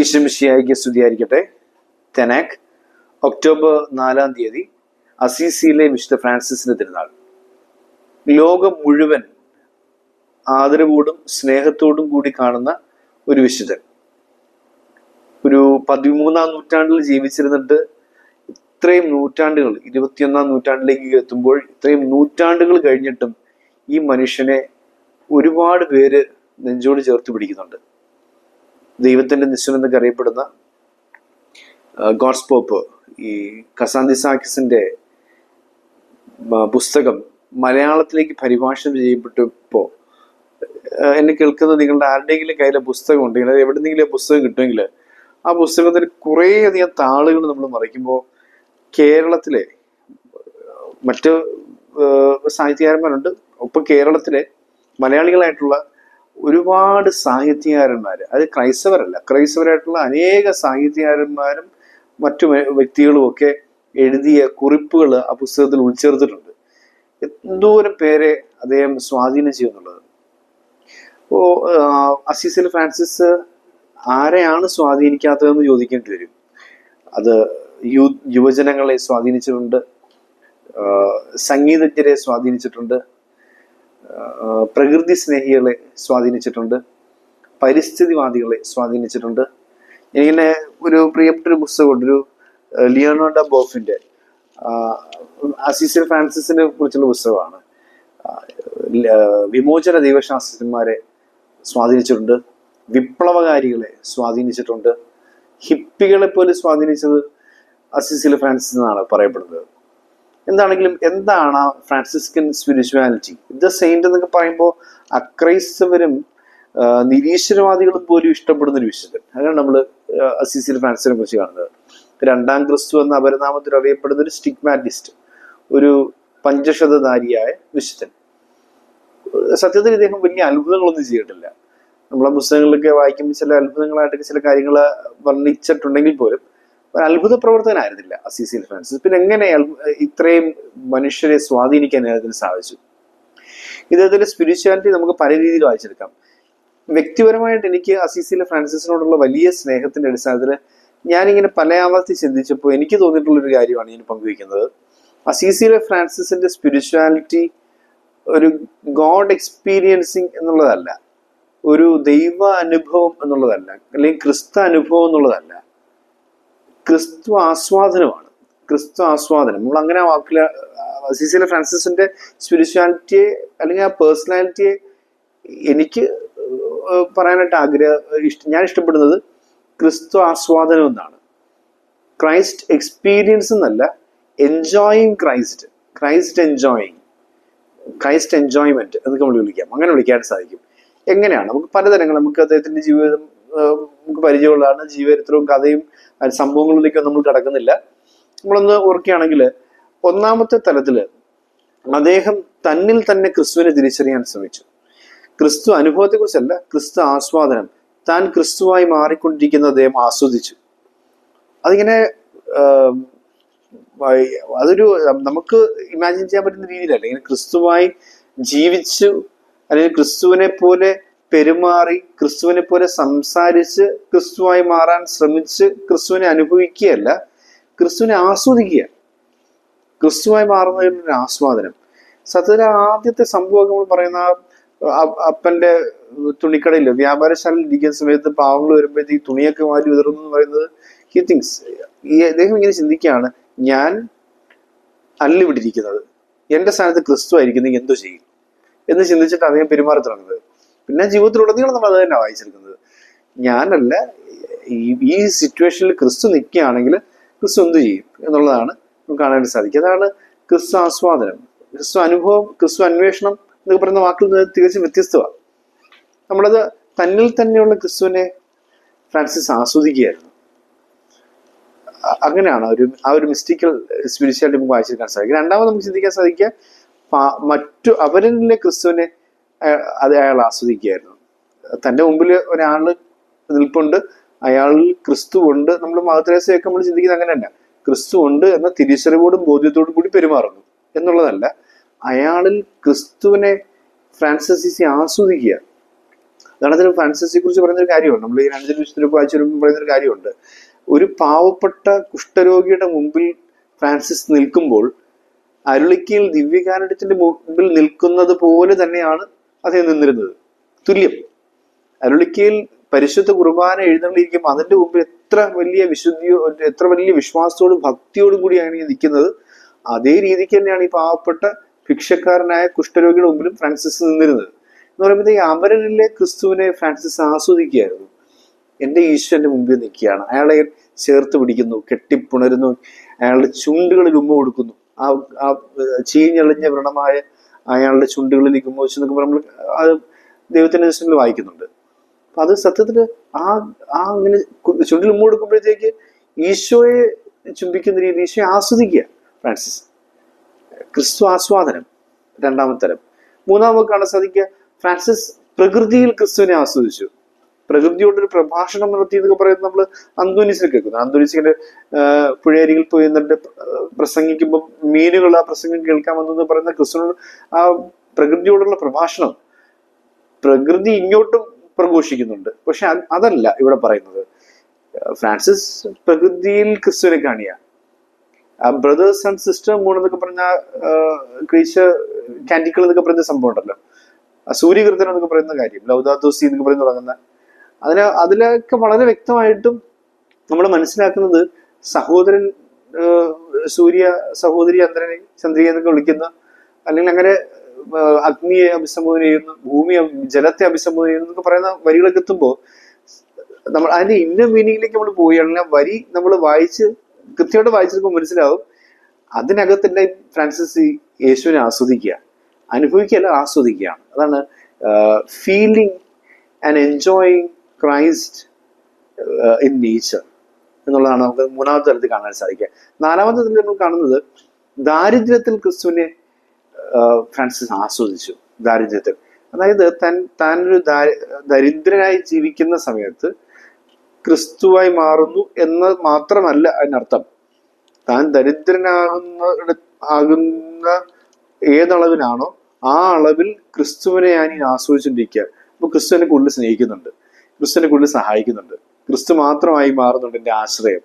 ഈശ്വമിഷിയായിക്ക് സ്തുതിയായിരിക്കട്ടെ തെനാക് ഒക്ടോബർ നാലാം തീയതി അസീസിയിലെ മിസ്റ്റർ ഫ്രാൻസിസിന്റെ തിരുനാൾ. ലോകം മുഴുവൻ ആദരവോടും സ്നേഹത്തോടും കൂടി കാണുന്ന ഒരു വിശുദ്ധൻ. ഒരു പതിമൂന്നാം നൂറ്റാണ്ടിൽ ജീവിച്ചിരുന്നിട്ട് ഇത്രയും നൂറ്റാണ്ടുകൾ ഇരുപത്തിയൊന്നാം നൂറ്റാണ്ടിലേക്ക് എത്തുമ്പോൾ ഇത്രയും നൂറ്റാണ്ടുകൾ കഴിഞ്ഞിട്ടും ഈ മനുഷ്യനെ ഒരുപാട് പേര് നെഞ്ചോട് ചേർത്ത് പിടിക്കുന്നുണ്ട്. ദൈവത്തിന്റെ നിശ്ചയം എന്നൊക്കെ അറിയപ്പെടുന്ന ഗോഡ്സ് പോപ്പ് ഈ കസാന്തിസാക്കിസിന്റെ പുസ്തകം മലയാളത്തിലേക്ക് പരിഭാഷണം ചെയ്യപ്പെട്ടപ്പോൾ എന്നെ കേൾക്കുന്ന നിങ്ങളുടെ ആരുടെയെങ്കിലും കയ്യിലെ പുസ്തകം ഉണ്ടെങ്കിൽ അത് എവിടെന്നെങ്കിലും പുസ്തകം കിട്ടുമെങ്കിൽ ആ പുസ്തകത്തിൽ കുറേയധികം താളുകൾ നമ്മൾ മറിക്കുമ്പോൾ കേരളത്തിലെ മറ്റ് സാഹിത്യകാരന്മാരുണ്ട്. ഒപ്പം കേരളത്തിലെ മലയാളികളായിട്ടുള്ള ഒരുപാട് സാഹിത്യകാരന്മാർ അത് ക്രൈസ്തവരല്ല. ക്രൈസ്തവരായിട്ടുള്ള അനേക സാഹിത്യകാരന്മാരും മറ്റു വ്യക്തികളും ഒക്കെ എഴുതിയ കുറിപ്പുകൾ ആ പുസ്തകത്തിൽ ഉൾച്ചേർത്തിട്ടുണ്ട്. എന്തോരം പേരെ അദ്ദേഹം സ്വാധീനം ചെയ്യുന്നുള്ളത്. ഓ അസീസിൽ ഫ്രാൻസിസ് ആരെയാണ് സ്വാധീനിക്കാത്തതെന്ന് ചോദിക്കേണ്ടി വരും. അത് യു യുവജനങ്ങളെ സ്വാധീനിച്ചിട്ടുണ്ട്. സംഗീതജ്ഞരെ സ്വാധീനിച്ചിട്ടുണ്ട്. പ്രകൃതി സ്നേഹികളെ സ്വാധീനിച്ചിട്ടുണ്ട്. പരിസ്ഥിതിവാദികളെ സ്വാധീനിച്ചിട്ടുണ്ട്. ഇങ്ങനെ ഒരു പ്രിയപ്പെട്ട ഒരു പുസ്തകമുണ്ട്. ഒരു ലിയോണോഡ ബോഫിന്റെ അസീസിൽ ഫ്രാൻസിസിനെ കുറിച്ചുള്ള പുസ്തകമാണ്. വിമോചന ദൈവശാസ്ത്രന്മാരെ സ്വാധീനിച്ചിട്ടുണ്ട്. വിപ്ലവകാരികളെ സ്വാധീനിച്ചിട്ടുണ്ട്. ഹിപ്പികളെ പോലെ സ്വാധീനിച്ചത് അസിസിൽ ഫ്രാൻസിസ് എന്നാണ് പറയപ്പെടുന്നത്. എന്താണെങ്കിലും എന്താണ് ആ ഫ്രാൻസിസ്കൻ സ്പിരിച്വാലിറ്റി? ദ സെയിന്റ് എന്നൊക്കെ പറയുമ്പോൾ അക്രൈസ്തവരും നിരീശ്വരവാദികളും പോലും ഇഷ്ടപ്പെടുന്ന ഒരു വിശുദ്ധൻ. അങ്ങനെയാണ് നമ്മൾ അസീസിൽ ഫ്രാൻസിനെ കുറിച്ച് കാണുന്നത്. രണ്ടാം ക്രിസ്തു എന്ന അപരനാമത്തിൽ അറിയപ്പെടുന്ന ഒരു സ്റ്റിഗ്മാറ്റിസ്റ്റ് ഒരു പഞ്ചശതധാരിയായ വിശുദ്ധൻ. സത്യത്തിൽ ഇദ്ദേഹം വലിയ അത്ഭുതങ്ങളൊന്നും ചെയ്തിട്ടില്ല. നമ്മളെ പുസ്തകങ്ങളിലൊക്കെ വായിക്കുമ്പോൾ ചില അത്ഭുതങ്ങളായിട്ടൊക്കെ ചില കാര്യങ്ങൾ വർണിച്ചിട്ടുണ്ടെങ്കിൽ പോലും ഒരു അത്ഭുത പ്രവർത്തകനായിരുന്നില്ല അസീസിൽ ഫ്രാൻസിസ്. പിന്നെ എങ്ങനെ ഇത്രയും മനുഷ്യരെ സ്വാധീനിക്കാൻ അദ്ദേഹത്തിന് സാധിച്ചു? ഇദ്ദേഹത്തിന്റെ സ്പിരിച്വാലിറ്റി നമുക്ക് പല രീതിയിൽ വായിച്ചെടുക്കാം. വ്യക്തിപരമായിട്ട് എനിക്ക് അസീസിലെ ഫ്രാൻസിസിനോടുള്ള വലിയ സ്നേഹത്തിന്റെ അടിസ്ഥാനത്തിൽ ഞാനിങ്ങനെ പല ആവർത്തി ചിന്തിച്ചപ്പോൾ എനിക്ക് തോന്നിയിട്ടുള്ള ഒരു കാര്യമാണ് ഞാൻ പങ്കുവയ്ക്കുന്നത്. അസീസിയിലെ ഫ്രാൻസിസിന്റെ സ്പിരിച്വാലിറ്റി ഒരു ഗോഡ് എക്സ്പീരിയൻസിങ് എന്നുള്ളതല്ല. ഒരു ദൈവ അനുഭവം എന്നുള്ളതല്ല. അല്ലെങ്കിൽ ക്രിസ്തു അനുഭവം എന്നുള്ളതല്ല. ക്രിസ്തു ആസ്വാദനമാണ്. ക്രിസ്തു ആസ്വാദനം. നമ്മൾ അങ്ങനെ ആ വാക്കിൽ അസീസിലെ ഫ്രാൻസിസിന്റെ സ്പിരിച്വാലിറ്റിയെ അല്ലെങ്കിൽ ആ പേഴ്സണാലിറ്റിയെ എനിക്ക് പറയാനായിട്ട് ആഗ്രഹം ഇഷ്ടം ഞാൻ ഇഷ്ടപ്പെടുന്നത് ക്രിസ്തു ആസ്വാദനം എന്നാണ്. ക്രൈസ്റ്റ് എക്സ്പീരിയൻസ് എന്നല്ല enjoying Christ. Christ enjoying. Christ enjoyment എന്നൊക്കെ നമ്മൾ വിളിക്കാം. അങ്ങനെ വിളിക്കാൻ സാധിക്കും. എങ്ങനെയാണ്? നമുക്ക് പലതരങ്ങൾ നമുക്ക് അദ്ദേഹത്തിന്റെ ജീവിതം നമുക്ക് പരിചയമുള്ളതാണ്. ജീവചരിത്രവും കഥയും സംഭവങ്ങളിലേക്കും നമ്മൾ കിടക്കുന്നില്ല. നമ്മളൊന്ന് ഓർക്കുകയാണെങ്കിൽ ഒന്നാമത്തെ തലത്തിൽ അദ്ദേഹം തന്നിൽ തന്നെ ക്രിസ്തുവിനെ തിരിച്ചറിയാൻ ശ്രമിച്ചു. ക്രിസ്തു അനുഭവത്തെക്കുറിച്ചല്ല ക്രിസ്തു ആസ്വാദനം. താൻ ക്രിസ്തുവായി മാറിക്കൊണ്ടിരിക്കുന്ന അദ്ദേഹം ആസ്വദിച്ചു. അതിങ്ങനെ അതൊരു നമുക്ക് ഇമാജിൻ ചെയ്യാൻ പറ്റുന്ന രീതിയിലല്ല. ഇങ്ങനെ ക്രിസ്തുവായി ജീവിച്ചു അല്ലെങ്കിൽ ക്രിസ്തുവിനെ പോലെ പെരുമാറി ക്രിസ്തുവിനെ പോലെ സംസാരിച്ച് ക്രിസ്തുവായി മാറാൻ ശ്രമിച്ച് ക്രിസ്തുവിനെ അനുഭവിക്കുകയല്ല ക്രിസ്തുവിനെ ആസ്വദിക്കുക. ക്രിസ്തുവായി മാറുന്നതിലൊരു ആസ്വാദനം. സത്യത്തിൽ ആദ്യത്തെ സംഭവം നമ്മൾ പറയുന്ന അപ്പന്റെ തുണിക്കടയിൽ വ്യാപാരശാലയിൽ ഇരിക്കുന്ന സമയത്ത് പാവങ്ങൾ വരുമ്പോഴത്തേക്ക് തുണിയൊക്കെ മാറ്റി വിതറുന്നു എന്ന് പറയുന്നത് ഹി തിങ്സ് ഈ അദ്ദേഹം ഇങ്ങനെ ചിന്തിക്കുകയാണ് ഞാൻ അല്ലിവിട്ടിരിക്കുന്നത് എന്റെ സ്ഥാനത്ത് ക്രിസ്തു ആയിരിക്കുന്നെങ്കിൽ എന്തോ ചെയ്യും? എന്ന് ചിന്തിച്ചിട്ട് അദ്ദേഹം പെരുമാറി തുടങ്ങുന്നത്. പിന്നെ ജീവിതത്തിലുടനീളം നമ്മൾ അത് തന്നെ വായിച്ചെടുക്കുന്നത്. ഞാനല്ല ഈ ഈ സിറ്റുവേഷനിൽ ക്രിസ്തു നിൽക്കുകയാണെങ്കിൽ ക്രിസ്തു എന്ത് ചെയ്യും എന്നുള്ളതാണ് നമുക്ക് കാണാൻ സാധിക്കുക. അതാണ് ക്രിസ്തു ആസ്വാദനം. ക്രിസ്തു അനുഭവം ക്രിസ്തു അന്വേഷണം എന്നൊക്കെ പറയുന്ന വാക്കിൽ നിന്ന് തികച്ചും വ്യത്യസ്തമാണ്. നമ്മളത് തന്നിൽ തന്നെയുള്ള ക്രിസ്തുവിനെ ഫ്രാൻസിസ് ആസ്വദിക്കുകയായിരുന്നു. അങ്ങനെയാണ് ഒരു ആ ഒരു മിസ്റ്റിക്കൽ സ്പിരിച്വാലിറ്റി നമുക്ക് വായിച്ചെടുക്കാൻ സാധിക്കും രണ്ടാമത് നമുക്ക് ചിന്തിക്കാൻ സാധിക്കുക മറ്റു അവരിലെ ക്രിസ്തുവിനെ അത് അയാൾ ആസ്വദിക്കുകയായിരുന്നു. തന്റെ മുമ്പിൽ ഒരാൾ നിൽപ്പുണ്ട് അയാൾ ക്രിസ്തു ഉണ്ട് നമ്മൾ മഹത്രേസയൊക്കെ നമ്മൾ ചിന്തിക്കുന്നത് അങ്ങനെയല്ല. ക്രിസ്തു ഉണ്ട് എന്ന തിരിച്ചറിവോടും ബോധ്യത്തോടും കൂടി പെരുമാറുന്നു എന്നുള്ളതല്ല. അയാളിൽ ക്രിസ്തുവിനെ ഫ്രാൻസിസിസി ആസ്വദിക്കുക. അതാണ് അതിന് ഫ്രാൻസിസിനെ കുറിച്ച് പറയുന്ന ഒരു കാര്യമുണ്ട്. നമ്മൾ ഈ രണ്ടു വിശുദ്ധ വായിച്ചു വരുമ്പോൾ പറയുന്ന ഒരു കാര്യമുണ്ട്. ഒരു പാവപ്പെട്ട കുഷ്ഠരോഗിയുടെ മുമ്പിൽ ഫ്രാൻസിസ് നിൽക്കുമ്പോൾ അരുളിക്കയിൽ ദിവ്യകാരണത്തിന്റെ മുമ്പിൽ നിൽക്കുന്നത് പോലെ തന്നെയാണ് അദ്ദേഹം നിന്നിരുന്നത്. തുല്യം. അരുളിക്കയിൽ പരിശുദ്ധ കുർബാന എഴുന്നള്ളിയിരിക്കുമ്പോൾ അതിന്റെ മുമ്പിൽ എത്ര വലിയ വിശുദ്ധിയോ എത്ര വലിയ വിശ്വാസത്തോടും ഭക്തിയോടും കൂടിയാണ് ഈ നിൽക്കുന്നത്. അതേ രീതിക്ക് തന്നെയാണ് ഈ പാവപ്പെട്ട ഭിക്ഷക്കാരനായ കുഷ്ഠരോഗിയുടെ മുമ്പിലും ഫ്രാൻസിസ് നിന്നിരുന്നത്. എന്ന് പറയുമ്പോൾ ഈ അമരനിലെ ക്രിസ്തുവിനെ ഫ്രാൻസിസ് ആസ്വദിക്കുകയായിരുന്നു. എന്റെ ഈശ്വരന്റെ മുമ്പിൽ നിൽക്കുകയാണ്. അയാളെ ചേർത്ത് പിടിക്കുന്നു കെട്ടിപ്പുണരുന്നു അയാളുടെ ചുണ്ടുകളിൽ ഉമ്മ കൊടുക്കുന്നു. ആ ആ ചീഞ്ഞളിഞ്ഞ വ്രണമായ അയാളുടെ ചുണ്ടുകളിൽ ഉമ്മ വെച്ച് എന്നൊക്കെ നമ്മൾ അത് ദൈവത്തിന്റെ ദിവസങ്ങൾ വായിക്കുന്നുണ്ട്. അപ്പൊ അത് സത്യത്തിൽ ആ ആ അങ്ങനെ ചുണ്ടിൽ ഉമ്മ കൊടുക്കുമ്പോഴത്തേക്ക് ഈശോയെ ചുംബിക്കുന്ന രീതി ഈശോയെ ആസ്വദിക്കുക ഫ്രാൻസിസ്. ക്രിസ്തു ആസ്വാദനം രണ്ടാമത്തെ തരം. മൂന്നാമത് കാണാൻ സാധിക്കുക ഫ്രാൻസിസ് പ്രകൃതിയിൽ ക്രിസ്തുവിനെ ആസ്വദിച്ചു. പ്രകൃതിയോടൊരു പ്രഭാഷണം നടത്തി എന്നൊക്കെ പറയുന്നത് നമ്മൾ അന്തോനിസിൽ കേൾക്കുന്നു. അന്തോനിസിന്റെ പുഴയരികിൽ പോയി എന്നിട്ട് പ്രസംഗിക്കുമ്പോൾ മീനുകൾ ആ പ്രസംഗം കേൾക്കാൻ വന്നെന്ന് പറയുന്ന ക്രിസ്തുവിനോട് ആ പ്രകൃതിയോടുള്ള പ്രഭാഷണം. പ്രകൃതി ഇങ്ങോട്ടും പ്രഘോഷിക്കുന്നുണ്ട്. പക്ഷെ അതല്ല ഇവിടെ പറയുന്നത്. ഫ്രാൻസിസ് പ്രകൃതിയിൽ ക്രിസ്തുവിനെ കാണിയ. ബ്രദേഴ്സ് ആൻഡ് സിസ്റ്റർ മൂൺ എന്നൊക്കെ പറഞ്ഞ ക്രീശ കാൻഡിക്കൾ എന്നൊക്കെ പറയുന്ന സംഭവം ഉണ്ടല്ലോ. സൂര്യകൃതൻ എന്നൊക്കെ പറയുന്ന കാര്യം ലൗദാദോസി എന്നൊക്കെ പറയുന്ന തുടങ്ങുന്ന അതിന് അതിലൊക്കെ വളരെ വ്യക്തമായിട്ടും നമ്മൾ മനസ്സിലാക്കുന്നത് സഹോദരൻ സൂര്യ സഹോദരി ചന്ദ്രനെ ചന്ദ്രിക എന്നൊക്കെ വിളിക്കുന്ന അല്ലെങ്കിൽ അങ്ങനെ അഗ്നിയെ അഭിസംബോധന ചെയ്യുന്നു ഭൂമിയെ ജലത്തെ അഭിസംബോധന ചെയ്യുന്നു എന്നൊക്കെ പറയുന്ന വരികളൊക്കെ എത്തുമ്പോൾ നമ്മൾ അതിന്റെ ഇന്ന മീനിങ്ങിലേക്ക് നമ്മൾ പോയി അല്ലെങ്കിൽ ആ വരി നമ്മൾ വായിച്ച് കൃത്യമായിട്ട് വായിച്ചെടുക്കുമ്പോൾ മനസ്സിലാവും അതിനകത്തിന്റെ ഫ്രാൻസിസ് ഈ യേശുവിനെ ആസ്വദിക്കുക അനുഭവിക്കുകയല്ല ആസ്വദിക്കുകയാണ് അതാണ് feeling and enjoying Christ in nature എന്നുള്ളതാണ് നമുക്ക് മൂന്നാമത്തെ തലത്തിൽ കാണാൻ സാധിക്കുക. നാലാമത്തെ തലത്തിൽ നമ്മൾ കാണുന്നത് ദാരിദ്ര്യത്തിൽ ക്രിസ്തുവിനെ ഫ്രാൻസിസ് ആസ്വദിച്ചു ദാരിദ്ര്യത്തിൽ. അതായത് തൻ താനൊരു ദാരി ദരിദ്രനായി ജീവിക്കുന്ന സമയത്ത് ക്രിസ്തുവായി മാറുന്നു എന്ന് മാത്രമല്ല അതിനർത്ഥം. താൻ ദരിദ്രനാകുന്ന ആകുന്ന ഏതളവിലാണോ ആ അളവിൽ ക്രിസ്തുവിനെ ഞാൻ ആസ്വദിച്ചുകൊണ്ടിരിക്കുക. അപ്പൊ ക്രിസ്തുവിനെ കൂടുതൽ സ്നേഹിക്കുന്നുണ്ട്. ക്രിസ്തുവിനെ കൂടുതൽ സഹായിക്കുന്നുണ്ട്. ക്രിസ്തു മാത്രമായി മാറുന്നുണ്ട് എന്റെ ആശ്രയം.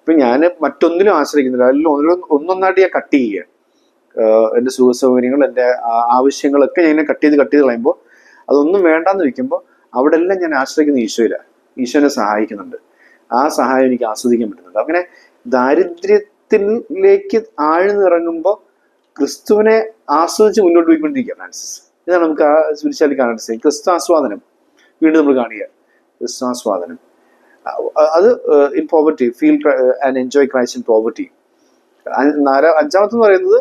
ഇപ്പൊ ഞാൻ മറ്റൊന്നിനും ആശ്രയിക്കുന്നില്ല. അതിൽ ഓരോ ഒന്നൊന്നായിട്ട് ഞാൻ കട്ട് ചെയ്യുക എന്റെ സുഖ സൗകര്യങ്ങൾ എന്റെ ആവശ്യങ്ങളൊക്കെ ഞാൻ കട്ട് ചെയ്ത് കട്ട് ചെയ്ത് കളയുമ്പോൾ അതൊന്നും വേണ്ടാന്ന് വെക്കുമ്പോൾ അവിടെ എല്ലാം ഞാൻ ആശ്രയിക്കുന്ന ഈശോയിലാണ്. ഈശോനെ സഹായിക്കുന്നുണ്ട്. ആ സഹായം എനിക്ക് ആസ്വദിക്കാൻ പറ്റുന്നുണ്ട്. അങ്ങനെ ദാരിദ്ര്യത്തിലേക്ക് ആഴ്ന്നിറങ്ങുമ്പോൾ ക്രിസ്തുവിനെ ആസ്വദിച്ച് മുന്നോട്ട് പോയിക്കൊണ്ടിരിക്കുക ഫ്രാൻസിസ്. ഇതാണ് നമുക്ക് ആ സ്പിരിച്വാലിറ്റി കാണാൻ ക്രിസ്തു ആസ്വാദനം. വീണ്ടും നമ്മൾ കാണുക. ക്രിസ്തു ആസ്വാദനം അത് in poverty feel and enjoy Christ in poverty നാലാ അഞ്ചാമത്തെ പറയുന്നത്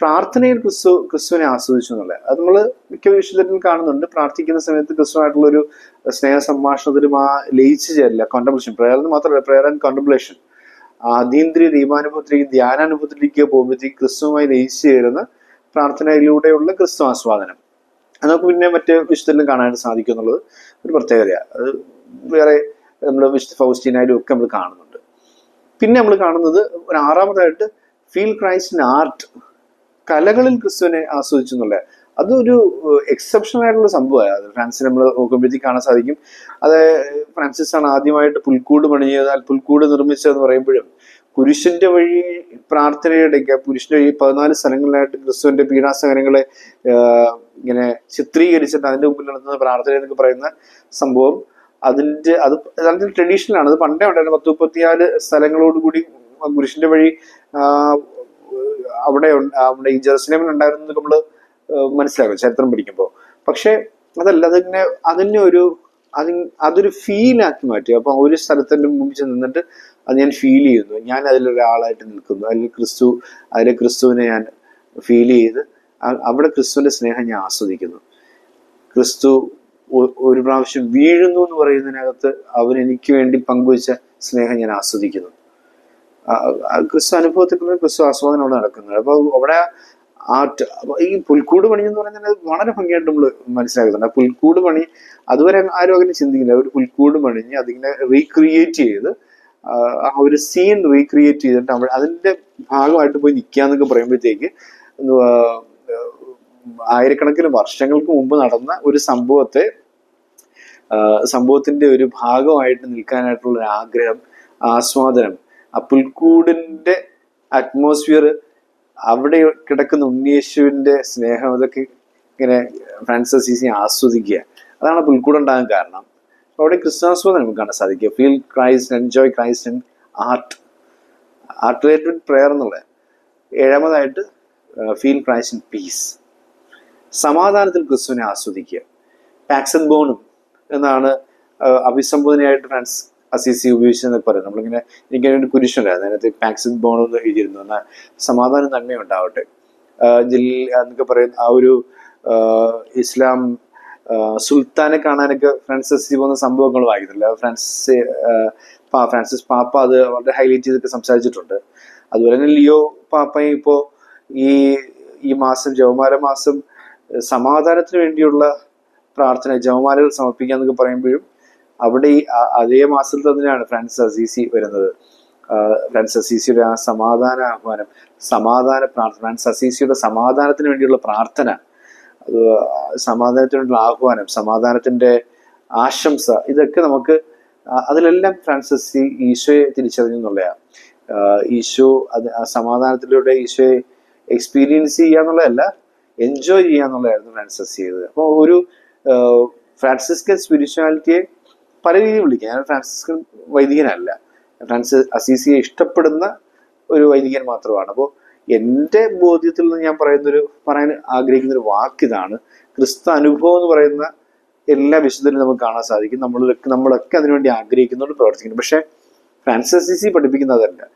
പ്രാർത്ഥനയിൽ ക്രിസ്തു ക്രിസ്തുവിനെ ആസ്വദിച്ചു എന്നുള്ളത്. അത് നമ്മൾ മിക്ക വിഷയത്തിലും കാണുന്നുണ്ട്. പ്രാർത്ഥിക്കുന്ന സമയത്ത് ക്രിസ്തുവായിട്ടുള്ള ഒരു സ്നേഹ സംഭാഷണത്തിലും ആ ലയിച്ചു ചേരില്ല. കോണ്ടംപ്ലേഷൻ പ്രേയർ എന്ന് മാത്രമല്ല പ്രേയർ ആൻഡ് കോണ്ടംപ്ലേഷൻ അതീന്ദ്രിയ ദീപാനുഭവത്തിലേക്ക് ധ്യാനാനുഭവത്തിലേക്ക് പോകുമ്പോഴത്തേക്ക് ക്രിസ്തുവുമായി ലയിച്ചു ചേരുന്ന പ്രാർത്ഥനയിലൂടെയുള്ള ക്രിസ്തു ആസ്വാദനം. നമുക്ക് പിന്നെ മറ്റേ വിശുദ്ധരിലും കാണാനായിട്ട് സാധിക്കും എന്നുള്ളത് ഒരു പ്രത്യേകതയാണ് അത് വേറെ നമ്മൾ വിശുദ്ധ ഫൗസ്റ്റീനായാലും ഒക്കെ നമ്മൾ കാണുന്നുണ്ട്. പിന്നെ നമ്മൾ കാണുന്നത് ഒരു ആറാമതായിട്ട് ഫീൽ ക്രൈസ്റ്റ് ഇൻ ആർട്ട്. കലകളിൽ ക്രിസ്തുവിനെ ആസ്വദിച്ചു എന്നുള്ള. അതൊരു എക്സെപ്ഷണൽ ആയിട്ടുള്ള സംഭവമാണ് അത് ഫ്രാൻസിൽ നമ്മൾ നോക്കുമ്പോഴത്തേക്ക് കാണാൻ സാധിക്കും. അത് ഫ്രാൻസിസ് ആണ് ആദ്യമായിട്ട് പുൽക്കൂട് പണിഞ്ഞത്. ആ പുൽക്കൂട് നിർമ്മിച്ചതെന്ന് പറയുമ്പോഴും കുരിശിന്റെ വഴി പ്രാർത്ഥനയുടെ പുരുഷന്റെ വഴി പതിനാല് സ്ഥലങ്ങളിലായിട്ട് ക്രിസ്തുവിന്റെ പീഡാസഹനങ്ങളെ ഇങ്ങനെ ചിത്രീകരിച്ചിട്ട് അതിന്റെ മുമ്പിൽ നടത്തുന്ന പ്രാർത്ഥന എന്നൊക്കെ പറയുന്ന സംഭവം. അതിന്റെ അത് അതിന്റെ ട്രഡീഷണൽ ആണ്. അത് പണ്ടേ ഉണ്ടായിരുന്നു. പത്ത് മുപ്പത്തിനാല് സ്ഥലങ്ങളോട് കൂടി കുരിശിന്റെ വഴി അവിടെ അവിടെ ഈ ജെറുസലേമിൽ ഉണ്ടായിരുന്നത് നമ്മൾ മനസ്സിലാക്കും ചരിത്രം പഠിക്കുമ്പോൾ പക്ഷെ അതല്ല അതിങ്ങനെ അതിനെ ഒരു അതി അതൊരു ഫീലാക്കി മാറ്റി. അപ്പൊ ഒരു സ്ഥലത്തിന്റെ മുമ്പിൽ നിന്നിട്ട് അത് ഞാൻ ഫീൽ ചെയ്യുന്നു. ഞാൻ അതിലൊരാളായിട്ട് നിൽക്കുന്നു. അതിൽ ക്രിസ്തു അതിലെ ക്രിസ്തുവിനെ ഞാൻ ഫീൽ ചെയ്ത് അവിടെ ക്രിസ്തുവിന്റെ സ്നേഹം ഞാൻ ആസ്വദിക്കുന്നു. ക്രിസ്തു ഒരു പ്രാവശ്യം വീഴുന്നു എന്ന് പറയുന്നതിനകത്ത് അവൻ എനിക്ക് വേണ്ടി പങ്കുവച്ച സ്നേഹം ഞാൻ ആസ്വദിക്കുന്നു. ക്രിസ്തു അനുഭവത്തിൽ ക്രിസ്തു ആസ്വാദനം അവിടെ നടക്കുന്നത് അപ്പൊ അവിടെ ആർട്ട് ഈ പുൽക്കൂട് പണി എന്ന് പറയുന്നത് വളരെ ഭംഗിയായിട്ട് നമ്മൾ മനസ്സിലാക്കുന്നുണ്ട്. പുൽക്കൂട് പണി അതുവരെ ആരും അങ്ങനെ ചിന്തിക്കില്ല ഒരു പുൽക്കൂട് പണിഞ്ഞ് അതിങ്ങനെ റീക്രിയേറ്റ് ചെയ്ത് ആ ഒരു സീൻ റീക്രിയേറ്റ് ചെയ്തിട്ട് അവിടെ അതിന്റെ ഭാഗമായിട്ട് പോയി നിൽക്കുക എന്നൊക്കെ പറയുമ്പോഴത്തേക്ക് ആയിരക്കണക്കിന് വർഷങ്ങൾക്ക് മുമ്പ് നടന്ന ഒരു സംഭവത്തെ സംഭവത്തിന്റെ ഒരു ഭാഗമായിട്ട് നിൽക്കാനായിട്ടുള്ള ഒരു ആഗ്രഹം ആസ്വാദനം ആ പുൽക്കൂടിന്റെ അറ്റ്മോസ്ഫിയർ അവിടെ കിടക്കുന്ന ഉണ്ണിയേശുവിന്റെ സ്നേഹം അതൊക്കെ ഇങ്ങനെ ഫ്രാൻസിസ് സീസി ആസ്വദിക്കുക. അതാണ് പുൽക്കൂടുണ്ടാകാൻ കാരണം. അവിടെ ക്രിസ്താസ്വാദം നമുക്ക് കാണാൻ സാധിക്കുക feel Christ enjoy Christ and art art related prayer എന്നുള്ളത്. ഏഴാമതായിട്ട് ഫീൽ ക്രൈസ്റ്റ് ഇൻ പീസ്. സമാധാനത്തിൽ ക്രിസ്തുവിനെ ആസ്വദിക്കുക. പാക്സൺ ബോണും എന്നാണ് അഭിസംബോധനയായിട്ട് ഫ്രാൻസ് അസീസി ഉപയോഗിച്ചതെന്ന് പറയും നമ്മളിങ്ങനെ എനിക്ക് വേണ്ടി കുരിശുണ്ടായിരുന്നു. അതിനകത്ത് പാക്സൻ ബോൺ എന്ന് എഴുതിയിരുന്നു. എന്നാൽ സമാധാനം നന്മ ഉണ്ടാവട്ടെ ജില്ല എന്നൊക്കെ പറയുന്ന ആ ഒരു ഇസ്ലാം സുൽത്താനെ കാണാനൊക്കെ ഫ്രാൻസ് അസീസി പോകുന്ന സംഭവങ്ങൾ വായിക്കുന്നില്ല ഫ്രാൻസിസ് ഫ്രാൻസിസ് പാപ്പ അത് വളരെ ഹൈലൈറ്റ് ചെയ്തിട്ട് സംസാരിച്ചിട്ടുണ്ട്. അതുപോലെ തന്നെ ലിയോ പാപ്പയും ഇപ്പോൾ ഈ ഈ മാസം ജവമാല മാസം സമാധാനത്തിന് വേണ്ടിയുള്ള പ്രാർത്ഥന ജവമാലകൾ സമർപ്പിക്കുക എന്നൊക്കെ പറയുമ്പോഴും അവിടെ ഈ അതേ മാസത്തിൽ തന്നെയാണ് ഫ്രാൻസിസ് അസീസി വരുന്നത്. ഫ്രാൻസ് അസീസിയുടെ ആ സമാധാന ആഹ്വാനം സമാധാന പ്രാർത്ഥന ഫ്രാൻസ് അസീസിയുടെ സമാധാനത്തിന് വേണ്ടിയുള്ള പ്രാർത്ഥന അത് സമാധാനത്തിനുള്ള ആഹ്വാനം സമാധാനത്തിന്റെ ആശംസ ഇതൊക്കെ നമുക്ക് അതിലെല്ലാം ഫ്രാൻസിസ് ഈശോയെ തിരിച്ചറിഞ്ഞു എന്നുള്ളതാണ്. ഈശോ അത് സമാധാനത്തിലൂടെ ഈശോയെ എക്സ്പീരിയൻസ് ചെയ്യുക എന്നുള്ളതല്ല എൻജോയ് ചെയ്യുക എന്നുള്ളതായിരുന്നു ഫ്രാൻസിസ് ചെയ്തത് അപ്പോൾ ഒരു ഫ്രാൻസിസ്കൻ സ്പിരിച്വാലിറ്റിയെ പല രീതിയിൽ വിളിക്കാം. ഞാൻ ഫ്രാൻസിസ്കൻ വൈദികനല്ല. ഫ്രാൻസിസ് അസീസിയെ ഇഷ്ടപ്പെടുന്ന ഒരു വൈദികൻ മാത്രമാണ്. അപ്പോൾ എന്റെ ബോധ്യത്തിൽ നിന്ന് ഞാൻ പറയുന്നൊരു പറയാൻ ആഗ്രഹിക്കുന്ന ഒരു വാക്കിതാണ് ക്രിസ്തു അനുഭവം എന്ന് പറയുന്ന എല്ലാ വിശുദ്ധരും നമുക്ക് കാണാൻ സാധിക്കും. നമ്മളൊക്കെ നമ്മളൊക്കെ അതിനുവേണ്ടി ആഗ്രഹിക്കുന്നുണ്ട് പ്രവർത്തിക്കുന്നു. പക്ഷേ ഫ്രാൻസിസ് അസീസി പഠിപ്പിക്കുന്നതല്ല.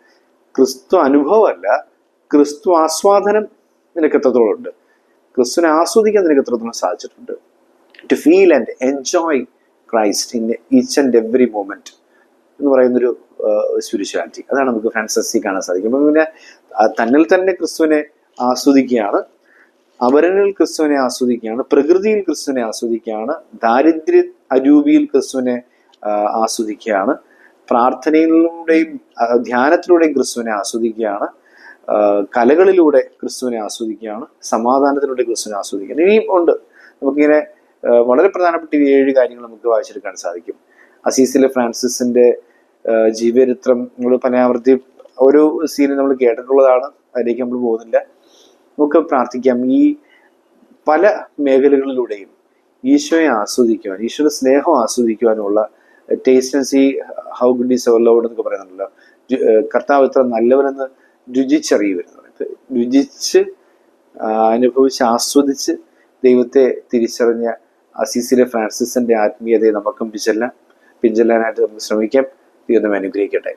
ക്രിസ്തു അനുഭവമല്ല ക്രിസ്തു ആസ്വാദനം നിനക്ക് എത്രത്തോളം ഉണ്ട്? ക്രിസ്തുവിനെ ആസ്വദിക്കാൻ നിനക്ക് എത്രത്തോളം സാധിച്ചിട്ടുണ്ട്? To feel and enjoy Christ in each and every moment എന്ന് പറയുന്നൊരു സ്പിരിച്വാലിറ്റി അതാണ് നമുക്ക് ഫ്രാൻസസി കാണാൻ സാധിക്കും. അപ്പം പിന്നെ തന്നിൽ തന്നെ ക്രിസ്തുവിനെ ആസ്വദിക്കുകയാണ്. അവരനിൽ ക്രിസ്തുവിനെ ആസ്വദിക്കുകയാണ്. പ്രകൃതിയിൽ ക്രിസ്തുവിനെ ആസ്വദിക്കുകയാണ്. ദാരിദ്ര്യ അരൂപിയിൽ ക്രിസ്തുവിനെ ആസ്വദിക്കുകയാണ്. പ്രാർത്ഥനയിലൂടെയും ധ്യാനത്തിലൂടെയും ക്രിസ്തുവിനെ ആസ്വദിക്കുകയാണ്. കലകളിലൂടെ ക്രിസ്തുവിനെ ആസ്വദിക്കുകയാണ് സമാധാനത്തിലൂടെ ക്രിസ്തുവിനെ ആസ്വദിക്കുകയാണ്. ഇനിയും ഉണ്ട്. നമുക്കിങ്ങനെ വളരെ പ്രധാനപ്പെട്ട ഈ ഏഴ് കാര്യങ്ങൾ നമുക്ക് വായിച്ചെടുക്കാൻ സാധിക്കും. അസീസിലെ ഫ്രാൻസിസിന്റെ ജീവചരിത്രം നമ്മൾ പനാവർത്തി ഒരു സീന് നമ്മൾ കേട്ടിട്ടുള്ളതാണ് അതിലേക്ക് നമ്മൾ പോകുന്നില്ല. നമുക്ക് പ്രാർത്ഥിക്കാം. ഈ പല മേഖലകളിലൂടെയും ഈശോയെ ആസ്വദിക്കുവാൻ ഈശോയുടെ സ്നേഹം ആസ്വദിക്കുവാനുള്ള taste and see how good is our Lord എന്നൊക്കെ പറയുന്നുണ്ടല്ലോ. കർത്താവ് ഇത്ര നല്ലവനെന്ന് രുചിച്ചറിയുവരുന്നത് രുചിച്ച് അനുഭവിച്ച് ആസ്വദിച്ച് ദൈവത്തെ തിരിച്ചറിഞ്ഞ അസീസിലെ ഫ്രാൻസിസിന്റെ ആത്മീയതയെ നമുക്കും പിഞ്ചെല്ലാം പിഞ്ചെല്ലാനായിട്ട് നമുക്ക് ശ്രമിക്കാം. ദൈവം അനുഗ്രഹിക്കട്ടെ.